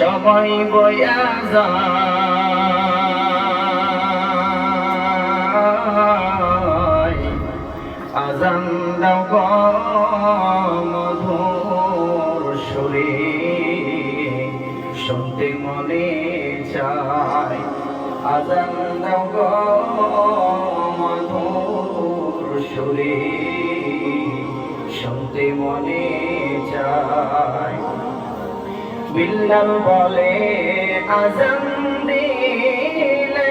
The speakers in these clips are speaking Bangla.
সবাই বয়া যায় আজান মধুর সুরে। শুনতে মনে চায়। আজান দাও বিল্লাল বলে আজান দিলে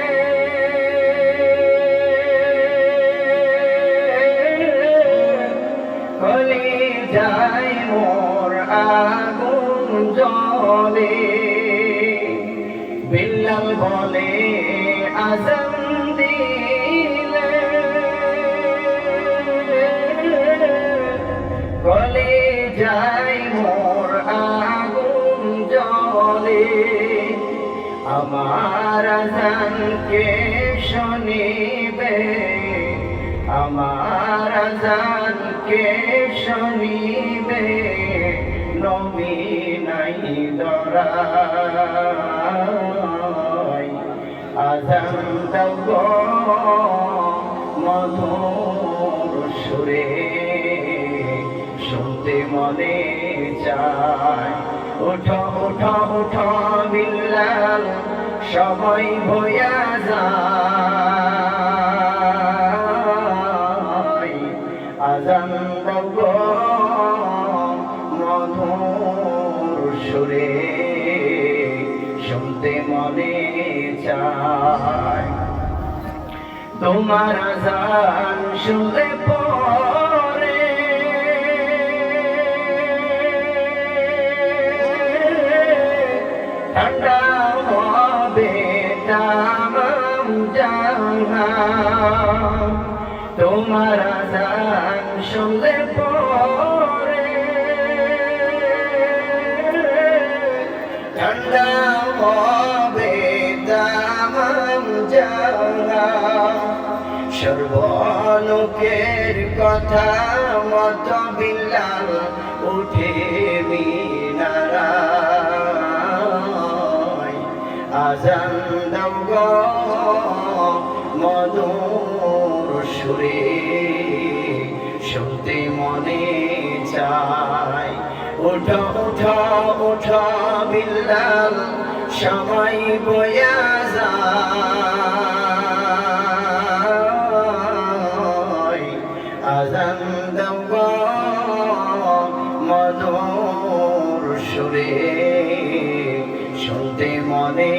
মোর আগুন জলে বিল্লাল বলে আজান দিলে কলি যায় আমার আজানকে শুনিবে, আমার আজানকে শুনিবে, নবী নাই দরাই। আজান গো মধুর সুরে, শুনতে মনে চায়। ওঠো ওঠো ওঠো বিল্লাল। সবাই ভয়া যায়। আজান মধুর সুরে শুনতে মনে চায়। তোমার আজান শুনলে তোমার আজান শুনলে পরে ঠান্ডা হবে তামাম জাহান সর্বলোকের কথা মত বিল্লাল সুরে শুনতে মনে চায়। উঠো উঠো উঠো বিল্লাল সবাই বয়া যায়। আজান মধুর সুরে, শুনতে মনে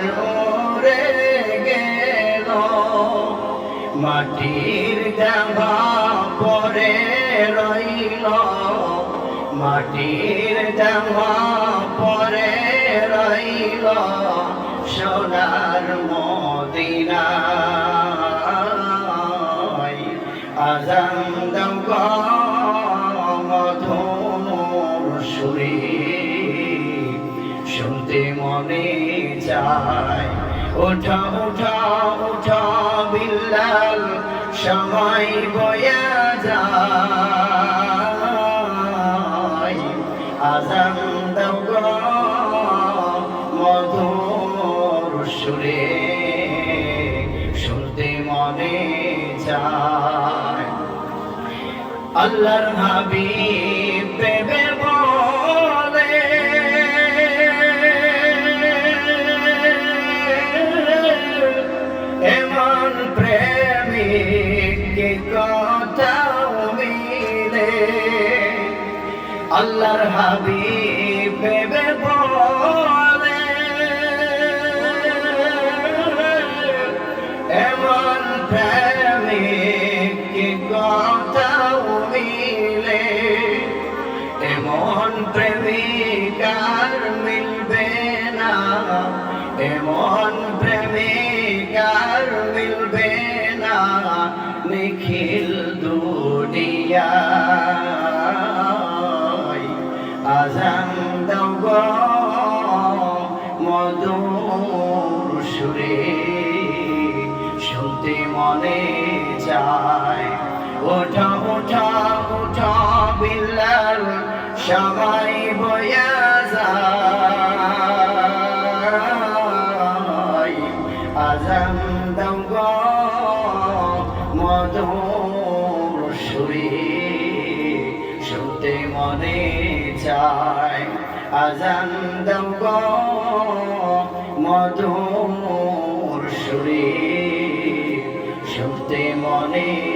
ওরে গেল। মাটির দেওয়া পরে রইল। মাটির দেওয়া পরে রইল। সোনার মদিনায় আজান দাও ওঠা ওঠা ওঠা বিল্লাল, সময় বয়া যায়। আজান মধুর সুরে, শুনতে মনে চায়। আল্লাহর হাবিব প্রেমে কি কথাও মিলে? আল্লাহর হাবিব প্রেমে বলে, এমন প্রেমিক কি কথাও মিলে? এমন এমন প্রেমিকার মিলবে না, এমন দুনিয়ায় আজান দাও গো মধুর সুরে। শুনতে মনে চায়, ওঠা ওঠা ওঠা বিল্লাল, সবাই বয়া যায়। আজান দাও গো মধুর শুনতে মনে চায় আজান দাও মধুর সুরে শুনতে মনে